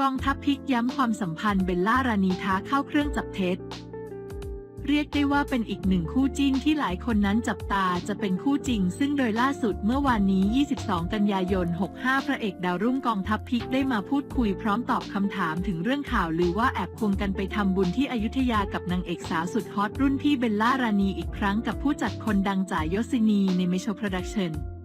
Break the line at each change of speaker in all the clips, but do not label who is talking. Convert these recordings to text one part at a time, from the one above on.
กองทัพพิกย้ำความสัมพันธ์เบลล่ารานีท้าเข้าเครื่องจับเท็จ เรียกได้ว่าเป็นอีกหนึ่งคู่จิ้นที่หลายคนนั้นจับตาจะเป็นคู่จริง ซึ่งโดยล่าสุดเมื่อวานนี้ 22 กันยายน 65 พระเอกดาวรุ่งกองทัพพิกได้มาพูดคุยพร้อมตอบคำถามถึงเรื่องข่าวลือว่าแอบควงกันไปทำบุญที่อยุธยากับนางเอกสาวสุดฮอตรุ่นพี่เบลล่ารานีอีกครั้งกับผู้จัดคนดังจ่ายยศินีในเมโชโปรดักชั่น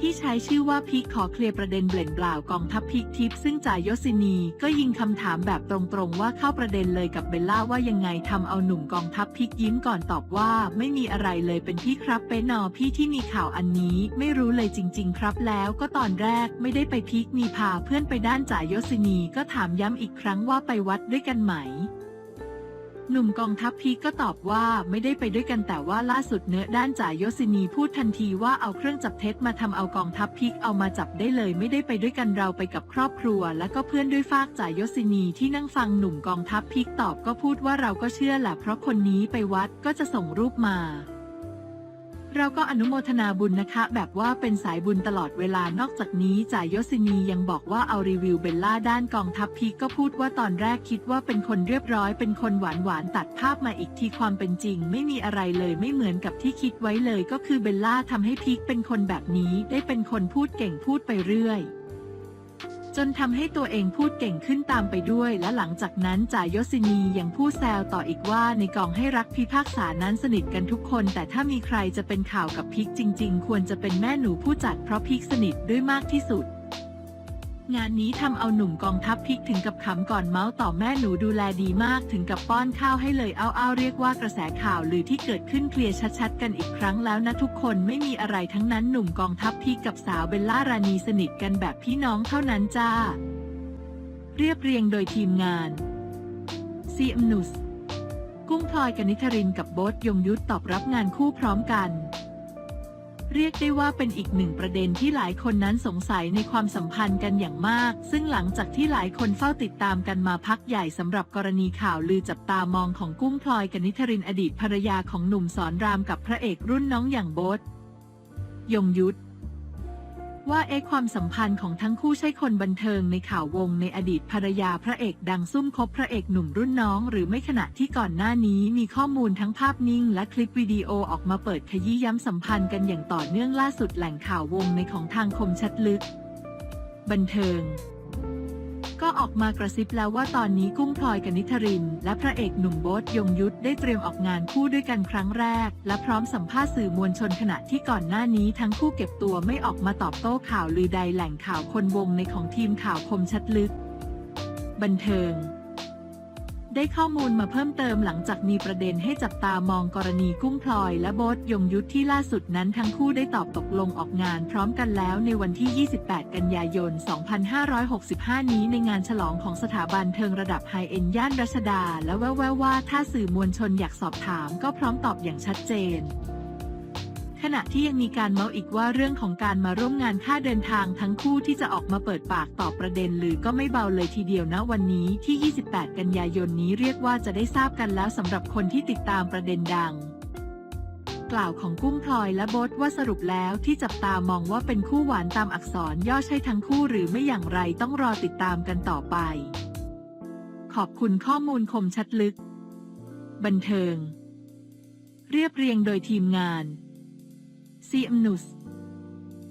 ที่ใช้ชื่อว่าพิกขอเคลียร์ประเด็นเบล่นเปล่ากองทัพพิกทิพย์ซึ่งจ่ายยศินีก็ยิงคำถามแบบตรงๆว่าเข้าประเด็นเลยกับเบลล่าว่ายังไงทำเอาหนุ่มกองทัพพิกยิ้มก่อนตอบว่า ไม่มีอะไรเลยเป็นพี่ครับเป๊ะนอพี่ที่มีข่าวอันนี้ไม่รู้เลยจริง ๆ ครับแล้วก็ตอนแรกไม่ได้ไปพิกมีพาเพื่อนไปด้านจ่ายยศินีก็ถามย้ำอีกครั้งว่าไปวัดด้วยกันไหม หนุ่มกองทัพพีก็ตอบว่าไม่ได้ไปด้วยกันแต่ว่าล่าสุดเนื้อด้านจ่ายโยศินีพูดทันทีว่าเอาเครื่องจับเท็จมาทำเอากองทัพพีเอามาจับได้เลย ไม่ได้ไปด้วยกันเราไปกับครอบครัว และก็เพื่อนด้วยฟากจ่ายโยศินีที่นั่งฟังหนุ่มกองทัพพีตอบก็พูดว่าเราก็เชื่อแหละเพราะคนนี้ไปวัดก็จะส่งรูปมา เราก็อนุโมทนาบุญนะคะ แบบว่าเป็นสายบุญตลอดเวลานอกจากนี้จ่ายยศินียังบอกว่าเอารีวิวเบลล่าด้านกองทัพพีก็พูดว่าตอนแรกคิดว่าเป็นคนเรียบร้อยเป็นคนหวานหวานตัดภาพมาอีกทีความเป็นจริง ไม่มีอะไรเลยไม่เหมือนกับที่คิดไว้เลย ก็คือเบลล่าทำให้พีกเป็นคนแบบนี้ได้เป็นคนพูดเก่งพูดไปเรื่อย จนทำให้ตัวเองพูดเก่งขึ้นตามไปด้วย และหลังจากนั้นจ่ายยศินียังพูดแซวต่ออีกว่าในกองให้รักพิพากษานั้นสนิทกันทุกคน แต่ถ้ามีใครจะเป็นข่าวกับพิกจริง ๆ ควรจะเป็นแม่หนูผู้จัดเพราะพิกสนิทด้วยมากที่สุด งานนี้ทำเอาหนุ่มกองทัพพิกถึงกับขำก่อนเมาส์ต่อแม่หนูดูแลดีมากถึงกับป้อนข้าวให้เลยเอาเอาเรียกว่ากระแสข่าวหรือที่เกิดขึ้นเคลียร์ชัดๆ กันอีกครั้งแล้วนะทุกคนไม่มีอะไรทั้งนั้นหนุ่มกองทัพพิกกับสาวเบลล่ารานีสนิทกันแบบพี่น้องเท่านั้นจ้า เรียบเรียงโดยทีมงานซีอมนุสกุ้งพลอยกนิธรินกับโบ๊ทยงยุทธตอบรับงานคู่พร้อมกัน เรียกได้ว่าเป็นอีกหนึ่งประเด็นที่หลายคนนั้นสงสัยในความสัมพันธ์กันอย่างมาก ซึ่งหลังจากที่หลายคนเฝ้าติดตามกันมาพักใหญ่สำหรับกรณีข่าวลือจับตามองของกุ้งพลอยกนิธรินอดีตภรรยาของหนุ่มสอนรามกับพระเอกรุ่นน้องอย่างโบ๊ทยงยุทธ ว่าเอความสัมพันธ์ของทั้งคู่ใช่คนบันเทิงในข่าววงในอดีตภรรยาพระเอกดังซุ่มคบพระเอกหนุ่มรุ่นน้อง หรือไม่ขณะที่ก่อนหน้านี้มีข้อมูลทั้งภาพนิ่ง และคลิปวิดีโอออกมาเปิดขยี้ย้ำสัมพันธ์กันอย่างต่อเนื่องล่าสุดแหล่งข่าววงในของทางคมชัดลึก บันเทิง ก็ออกมากระซิบแล้วว่าตอนนี้กุ้งพลอยกับนิทริน และพระเอกหนุ่มโบ๊ทยงยุทธได้เตรียมออกงานคู่ด้วยกันครั้งแรก และพร้อมสัมภาษณ์สื่อมวลชนขณะที่ก่อนหน้านี้ทั้งคู่เก็บตัวไม่ออกมาตอบโต้ข่าวลือใดแหล่งข่าวคนวงในของทีมข่าวคมชัดลึก บันเทิง ได้ข้อมูลมาเพิ่มเติมหลังจากมีประเด็นให้จับตามองกรณีกุ้งพลอย และโบทยงยุทธที่ล่าสุดนั้นทั้งคู่ได้ตอบตกลงออกงานพร้อมกันแล้วในวันที่ 28 กันยายน 2565 นี้ในงานฉลองของสถาบันเทิงระดับไฮเอ็นย่านรัชดา และแววๆว่าถ้าสื่อมวลชนอยากสอบถามก็พร้อมตอบอย่างชัดเจน ณะที่ยังมีการเมาส์อีกว่าเรื่องของการมาร่วมงานค่าเดินทางทั้งคู่ที่จะออกมาเปิดปากตอบประเด็นหรือก็ไม่เบาเลยทีเดียวนะวันนี้ที่ 28 กันยายนนี้เรียกว่าจะได้ทราบกันแล้วสำหรับคนที่ติดตามประเด็นดังกล่าวของกุ้งพลอยและโบทว่าสรุปแล้วที่จับตามองว่าเป็นคู่หวานตามอักษรย่อใช่ทั้งคู่หรือไม่อย่างไรต้องรอติดตามกันต่อไป ขอบคุณข้อมูลคมชัดลึก บันเทิง เรียบเรียงโดยทีมงาน ซีอมนุส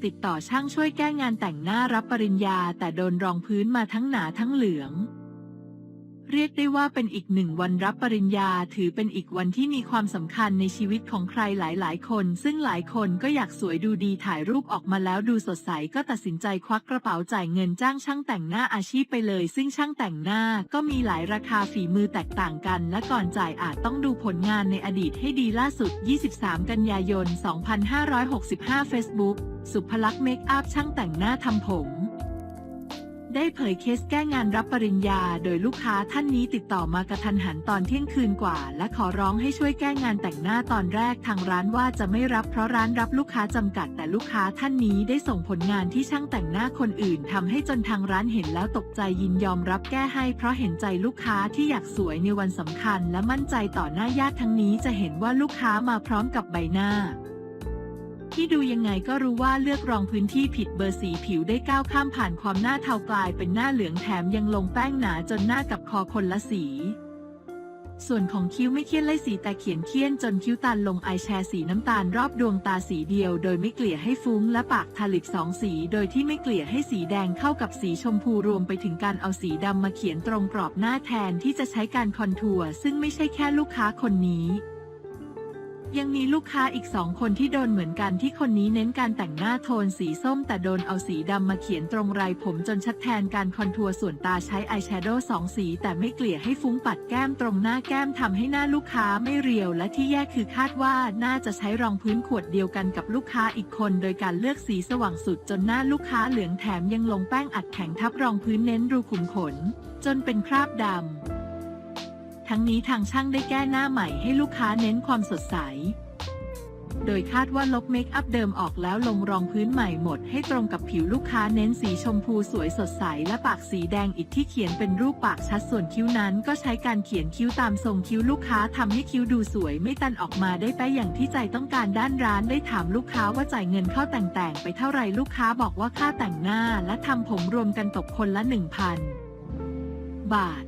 ติดต่อช่างช่วยแก้งานแต่งหน้ารับปริญญา แต่โดนรองพื้นมาทั้งหนาทั้งเหลือง เรียกได้ว่าเป็นอีกหนึ่งวันรับปริญญาถือเป็นอีกวันที่มีความสำคัญในชีวิตของใครหลายๆ คน ซึ่งหลายคนก็อยากสวยดูดีถ่ายรูปออกมาแล้วดูสดใสก็ตัดสินใจควักกระเป๋าจ่ายเงินจ้างช่างแต่งหน้าอาชีพไปเลย ซึ่งช่างแต่งหน้าก็มีหลายราคาฝีมือแตกต่างกัน และก่อนจ่ายอาจต้องดูผลงานในอดีตให้ดีล่าสุด 23 กันยายน 2565 Facebook สุภลักษณ์เมคอัพช่างแต่งหน้าทำผม ได้เผยเคสแก้งานรับปริญญา โดยลูกค้าท่านนี้ติดต่อมากระทันหันตอนเที่ยงคืนกว่า และขอร้องให้ช่วยแก้งานแต่งหน้าตอนแรกทางร้านว่าจะไม่รับเพราะร้านรับลูกค้าจำกัด แต่ลูกค้าท่านนี้ได้ส่งผลงานที่ช่างแต่งหน้าคนอื่นทำให้จนทางร้านเห็นแล้วตกใจยินยอมรับแก้ให้ เพราะเห็นใจลูกค้าที่อยากสวยในวันสำคัญ และมั่นใจต่อหน้าญาติทั้งนี้จะเห็นว่าลูกค้ามาพร้อมกับใบหน้า ที่ดูยังไงก็รู้ว่าเลือกรองพื้นที่ผิดเบอร์สีผิวได้ก้าวข้ามผ่านความหน้าเทากลายเป็นหน้าเหลืองแถมยังลงแป้งหนาจนหน้ากับคอคนละสี ส่วนของคิ้วไม่เคี้ยนไล่สีแต่เขียนเคี้ยนจนคิ้วตันลงอายแชร์สีน้ำตาลรอบดวงตาสีเดียว โดยไม่เกลี่ยให้ฟุ้งและปากทาลิปสองสี โดยที่ไม่เกลี่ยให้สีแดงเข้ากับสีชมพูรวมไปถึงการเอาสีดำมาเขียนตรงกรอบหน้าแทนที่จะใช้การคอนทัวร์ซึ่งไม่ใช่แค่ลูกค้าคนนี้ ยังมีลูกค้าอีกสองคนที่โดนเหมือนกันที่คนนี้เน้นการแต่งหน้าโทนสีส้ม แต่โดนเอาสีดำมาเขียนตรงไรผมจนชัดแทนการคอนทัวร์ส่วนตาใช้อายแชโดว์สองสี แต่ไม่เกลี่ยให้ฟุ้งปัดแก้มตรงหน้าแก้มทำให้หน้าลูกค้าไม่เรียว และที่แย่คือคาดว่าน่าจะใช้รองพื้นขวดเดียวกันกับลูกค้าอีกคน โดยการเลือกสีสว่างสุดจนหน้าลูกค้าเหลืองแถมยังลงแป้งอัดแข็งทับรองพื้นเน้นรูขุมขน จนเป็นคราบดำ ทั้งนี้ทางช่างได้แก้หน้าใหม่ให้ลูกค้าเน้นความสดใส โดยคาดว่าลบเมคอัพเดิมออกแล้วลงรองพื้นใหม่หมดให้ตรงกับผิวลูกค้าเน้นสีชมพูสวยสดใส และปากสีแดงอิฐที่เขียนเป็นรูปปากชัดส่วนคิ้วนั้น ก็ใช้การเขียนคิ้วตามทรงคิ้วลูกค้าทำให้คิ้วดูสวย ไม่ตันออกมาได้ไปอย่างที่ใจต้องการด้านร้านได้ถามลูกค้าว่าจ่ายเงินเข้าแต่งแต่งไปเท่าไหร่ลูกค้าบอกว่าค่าแต่งหน้า และทำผมรวมกันตกคนละ 1,000 บาท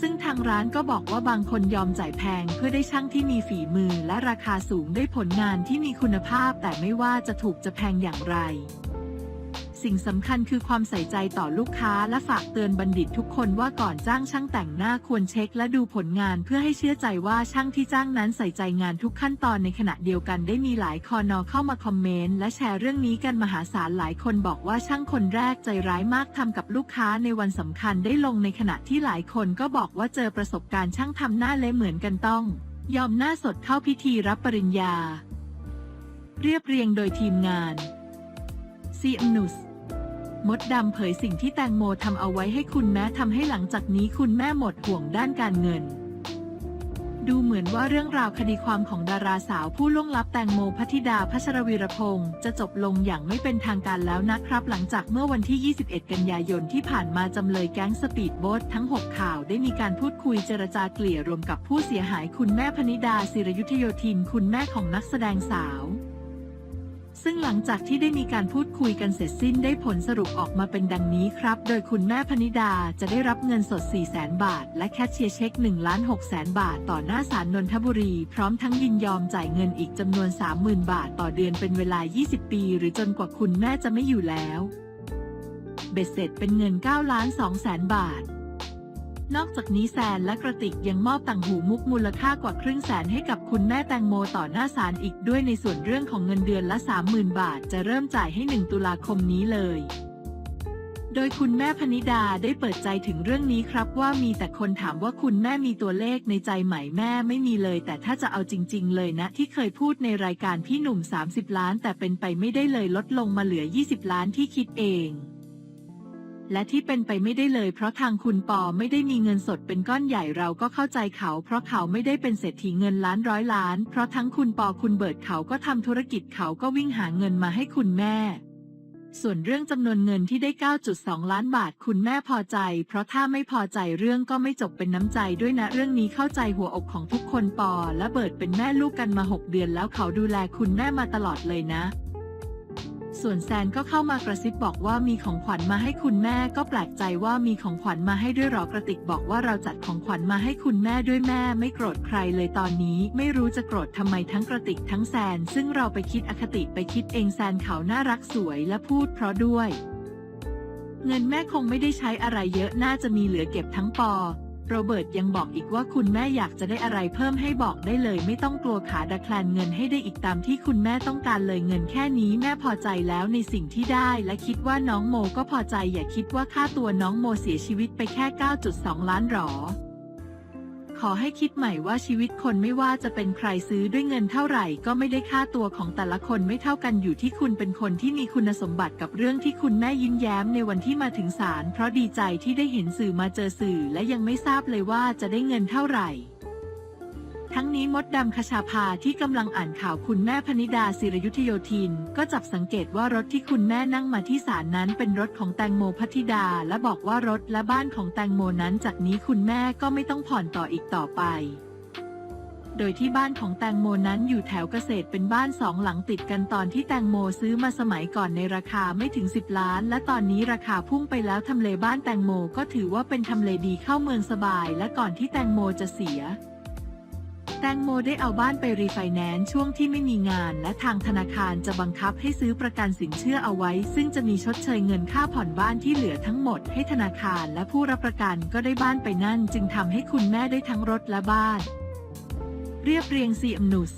ซึ่งทางร้านก็บอกว่าบางคนยอมจ่ายแพงเพื่อได้ช่างที่มีฝีมือและราคาสูงได้ผลงานที่มีคุณภาพแต่ไม่ว่าจะถูกจะแพงอย่างไร สิ่งสำคัญคือความใส่ใจต่อลูกค้าและฝากเตือนบัณฑิตทุกคนว่าก่อนจ้างช่างแต่งหน้าควรเช็คและดูผลงานเพื่อให้เชื่อใจว่าช่างที่จ้างนั้นใส่ใจงานทุกขั้นตอนในขณะเดียวกันได้มีหลายคอนอเข้ามาคอมเมนต์และแชร์เรื่องนี้กันมหาศาลหลายคนบอกว่าช่างคนแรกใจร้ายมากทำกับลูกค้าในวันสำคัญได้ลงในขณะที่หลายคนก็บอกว่าเจอประสบการณ์ช่างทำหน้าเละเหมือนกันต้อง ยอมหน้าสดเข้าพิธีรับปริญญา เรียบเรียงโดยทีมงานซีอนุส มดดำเผยสิ่งที่แตงโมทำเอาไว้ให้คุณแม่ทำให้หลังจากนี้คุณแม่หมดห่วงด้านการเงิน ดูเหมือนว่าเรื่องราวคดีความของดาราสาวผู้ล่วงลับแตงโมพัทิดาพัชรวีรพงศ์จะจบลงอย่างไม่เป็นทางการแล้วนะครับ หลังจากเมื่อวันที่ 21 กันยายนที่ผ่านมาจำเลยแก๊งสปีดโบ๊ททั้ง 6 ข่าวได้มีการพูดคุยเจรจาเกลี่ยรวมกับผู้เสียหายคุณแม่พนิดาศิรยุทธโยธิน คุณแม่ของนักแสดงสาว ซึ่งหลังจากที่ได้มีการพูดคุยกันเสร็จสิ้นได้ผลสรุปออกมาเป็นดังนี้ครับ โดยคุณแม่พนิดาจะได้รับเงินสด 4 0 0แสนบาท และแคชเชียร์เช็ค1ล้าน6แสนบาท ต่อหน้าศาลนนทบุรี พร้อมทั้งยินยอมจ่ายเงินอีกจำนวน 30,000 บาทต่อเดือนเป็นเวลา 20 ปี หรือจนกว่าคุณแม่จะไม่อยู่แล้ว เบ็ดเสร็จเป็นเงิน9ล้าน2แสนบาท นอกจากนี้แซนและกระติกยังมอบต่างหูมุกมูลค่ากว่าครึ่งแสนให้กับคุณแม่แตงโมต่อหน้าศาลอีกด้วยในส่วนเรื่องของเงินเดือนละ 30,000 บาท จะเริ่มจ่ายให้ 1 ตุลาคมนี้เลย โดยคุณแม่พนิดาได้เปิดใจถึงเรื่องนี้ครับว่ามีแต่คนถามว่าคุณแม่มีตัวเลขในใจไหมแม่ไม่มีเลย แต่ถ้าจะเอาจริง ๆ เลยนะ ที่เคยพูดในรายการพี่หนุ่ม 30 ล้าน แต่เป็นไปไม่ได้เลยลดลงมาเหลือ 20 ล้านที่คิดเอง และที่เป็นไปไม่ได้เลยเพราะทางคุณปอไม่ได้มีเงินสดเป็นก้อนใหญ่เราก็เข้าใจเขา เพราะเขาไม่ได้เป็นเศรษฐีเงินล้านร้อยล้าน เพราะทั้งคุณปอคุณเบิร์ดเขาก็ทำธุรกิจเขาก็วิ่งหาเงินมาให้คุณแม่ ส่วนเรื่องจำนวนเงินที่ได้ 9.2 ล้านบาทคุณแม่พอใจ เพราะถ้าไม่พอใจเรื่องก็ไม่จบเป็นน้ำใจด้วยนะเรื่องนี้เข้าใจหัวอกของทุกคนปอ และเบิร์ดเป็นแม่ลูกกันมา 6 เดือนแล้วเขาดูแลคุณแม่มาตลอดเลยนะ ส่วนแซนก็เข้ามากระซิบบอกว่ามีของขวัญมาให้คุณแม่ก็แปลกใจว่ามีของขวัญมาให้ด้วยหรอกระติกบอกว่าเราจัดของขวัญมาให้คุณแม่ด้วยแม่ไม่โกรธใครเลยตอนนี้ ไม่รู้จะโกรธทำไมทั้งกระติกทั้งแซน ซึ่งเราไปคิดอคติไปคิดเองแซนเขาน่ารักสวยและพูดเพราะด้วย เงินแม่คงไม่ได้ใช้อะไรเยอะน่าจะมีเหลือเก็บทั้งปอ โรเบิร์ตยังบอกอีกว่าคุณแม่อยากจะได้อะไรเพิ่มให้บอกได้เลย ไม่ต้องกลัวขาดะแคลนเงินให้ได้อีกตามที่คุณแม่ต้องการเลยเงินแค่นี้แม่พอใจแล้วในสิ่งที่ได้ และคิดว่าน้องโมก็พอใจอย่าคิดว่าค่าตัวน้องโมเสียชีวิตไปแค่ 9.2 ล้านหรอ ขอให้คิดใหม่ว่าชีวิตคนไม่ว่าจะเป็นใครซื้อด้วยเงินเท่าไหร่ก็ไม่ได้ค่าตัวของแต่ละคนไม่เท่ากันอยู่ที่คุณเป็นคนที่มีคุณสมบัติกับเรื่องที่คุณแม่ยิ้มแย้มในวันที่มาถึงศาลเพราะดีใจที่ได้เห็นสื่อมาเจอสื่อและยังไม่ทราบเลยว่าจะได้เงินเท่าไหร่ ทั้งนี้มดดำคชาภาที่กำลังอ่านข่าวคุณแม่พนิดาศิรยุทธโยธิน ก็จับสังเกตว่ารถที่คุณแม่นั่งมาที่ศาลนั้นเป็นรถของแตงโมพัทิดา และบอกว่ารถและบ้านของแตงโมนั้นจากนี้คุณแม่ก็ไม่ต้องผ่อนต่ออีกต่อไป โดยที่บ้านของแตงโมนั้นอยู่แถวเกษตรเป็นบ้านสองหลังติดกันตอนที่แตงโมซื้อมาสมัยก่อนในราคาไม่ถึง 10 ล้าน และตอนนี้ราคาพุ่งไปแล้วทำเลบ้านแตงโมก็ถือว่าเป็นทำเลดีเข้าเมืองสบาย และก่อนที่แตงโมจะเสีย แตงโมได้เอาบ้านไปรีไฟแนนซ์ช่วงที่ไม่มีงาน และทางธนาคารจะบังคับให้ซื้อประกันสินเชื่อเอาไว้ ซึ่งจะมีชดเชยเงินค่าผ่อนบ้านที่เหลือทั้งหมดให้ธนาคารและผู้รับประกันก็ได้บ้านไปนั่น จึงทำให้คุณแม่ได้ทั้งรถและบ้าน เรียบเรียงซีอมนุส